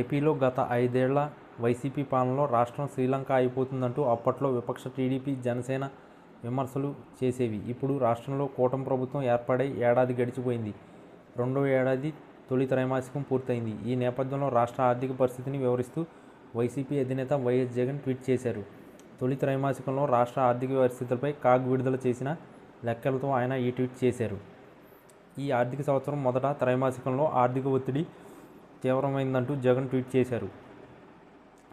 ఏపీలో గత ఐదేళ్ళ వైసీపీ పాలనలో రాష్ట్రం శ్రీలంక అయిపోతుందంటూ అప్పట్లో విపక్ష టీడీపీ జనసేన విమర్శలు చేసేవి. ఇప్పుడు రాష్ట్రంలో కూటమి ప్రభుత్వం ఏర్పడై ఏడాది గడిచిపోయింది. రెండో ఏడాది తొలి త్రైమాసికం పూర్తయింది. ఈ నేపథ్యంలో రాష్ట్ర ఆర్థిక పరిస్థితిని వివరిస్తూ వైసీపీ అధినేత వైఎస్ జగన్ ట్వీట్ చేశారు. తొలి త్రైమాసికంలో రాష్ట్ర ఆర్థిక పరిస్థితులపై కాగ్ విడుదల చేసిన లెక్కలతో ఆయన ఈ ట్వీట్ చేశారు. ఈ ఆర్థిక సంవత్సరం మొదట త్రైమాసికంలో ఆర్థిక ఒత్తిడి తీవ్రమైందంటూ జగన్ ట్వీట్ చేశారు.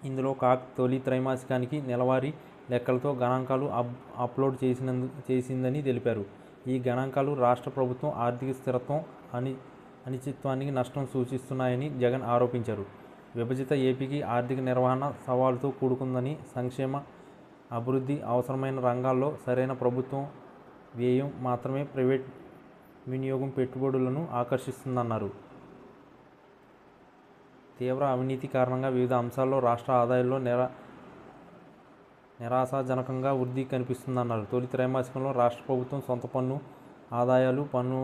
ఇందులో కాక్ తొలి త్రైమాసికానికి నెలవారీ లెక్కలతో గణాంకాలు అప్ అప్లోడ్ చేసినందు చేసిందని తెలిపారు. ఈ గణాంకాలు రాష్ట్ర ప్రభుత్వం ఆర్థిక స్థిరత్వం అని అనిశ్చిత్వానికి నష్టం సూచిస్తున్నాయని జగన్ ఆరోపించారు. విభజిత ఏపీకి ఆర్థిక నిర్వహణ సవాలుతో కూడుకుందని సంక్షేమ అభివృద్ధి అవసరమైన రంగాల్లో సరైన ప్రభుత్వం వ్యయం మాత్రమే ప్రైవేట్ వినియోగం పెట్టుబడులను ఆకర్షిస్తుందన్నారు. తీవ్ర అవినీతి కారణంగా వివిధ అంశాల్లో రాష్ట్ర ఆదాయంలో నిరా నిరాశాజనకంగా వృద్ధి కనిపిస్తుందన్నారు. తొలి త్రైమాసికంలో రాష్ట్ర ప్రభుత్వం సొంత పన్ను ఆదాయాలు పన్ను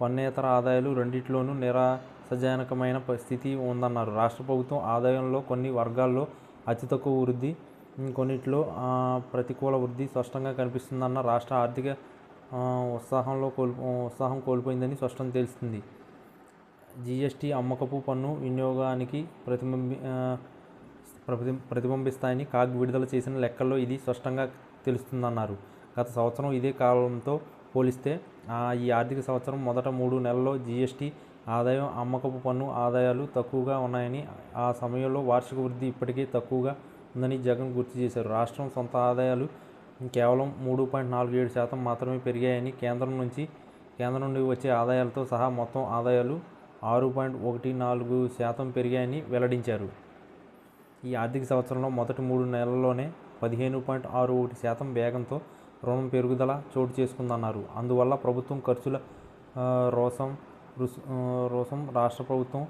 పన్నేతర ఆదాయాలు రెండిట్లోనూ నిరాశజనకమైన స్థితి ఉందన్నారు. రాష్ట్ర ప్రభుత్వం ఆదాయంలో కొన్ని వర్గాల్లో అతి తక్కువ వృద్ధి కొన్నిట్లో ప్రతికూల వృద్ధి స్పష్టంగా కనిపిస్తుందన్న రాష్ట్ర ఆర్థిక ఉత్సాహంలో కోల్పో ఉత్సాహం కోల్పోయిందని స్పష్టం తెలుస్తుంది. జీఎస్టీ అమ్మకపు పన్ను వినియోగానికి ప్రతిబింబి ప్రతి ప్రతిబింబిస్తాయని కాగ్ విడుదల చేసిన లెక్కల్లో ఇది స్పష్టంగా తెలుస్తుందన్నారు. గత సంవత్సరం ఇదే కాలంతో పోలిస్తే ఈ ఆర్థిక సంవత్సరం మొదట మూడు నెలల్లో జీఎస్టీ ఆదాయం అమ్మకపు పన్ను ఆదాయాలు తక్కువగా ఉన్నాయని ఆ సమయంలో వార్షిక వృద్ధి ఇప్పటికే తక్కువగా ఉందని జగన్ గుర్తు చేశారు. రాష్ట్రం సొంత ఆదాయాలు కేవలం మూడు పాయింట్ నాలుగు ఏడు శాతం మాత్రమే పెరిగాయని కేంద్రం నుంచి కేంద్రం నుండి వచ్చే ఆదాయాలతో సహా మొత్తం ఆదాయాలు ఆరు పాయింట్ ఒకటి నాలుగు శాతం పెరిగాయని వెల్లడించారు. ఈ ఆర్థిక సంవత్సరంలో మొదటి మూడు నెలల్లోనే పదిహేను పాయింట్ ఆరు ఒకటి శాతం వేగంతో రుణం పెరుగుదల చోటు చేసుకుందన్నారు. అందువల్ల ప్రభుత్వం ఖర్చుల రోసం రోసం రాష్ట్ర ప్రభుత్వం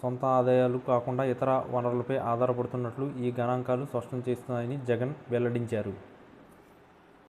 సొంత ఆదాయాలు కాకుండా ఇతర వనరులపై ఆధారపడుతున్నట్లు ఈ గణాంకాలు స్పష్టం చేస్తున్నాయని జగన్ వెల్లడించారు.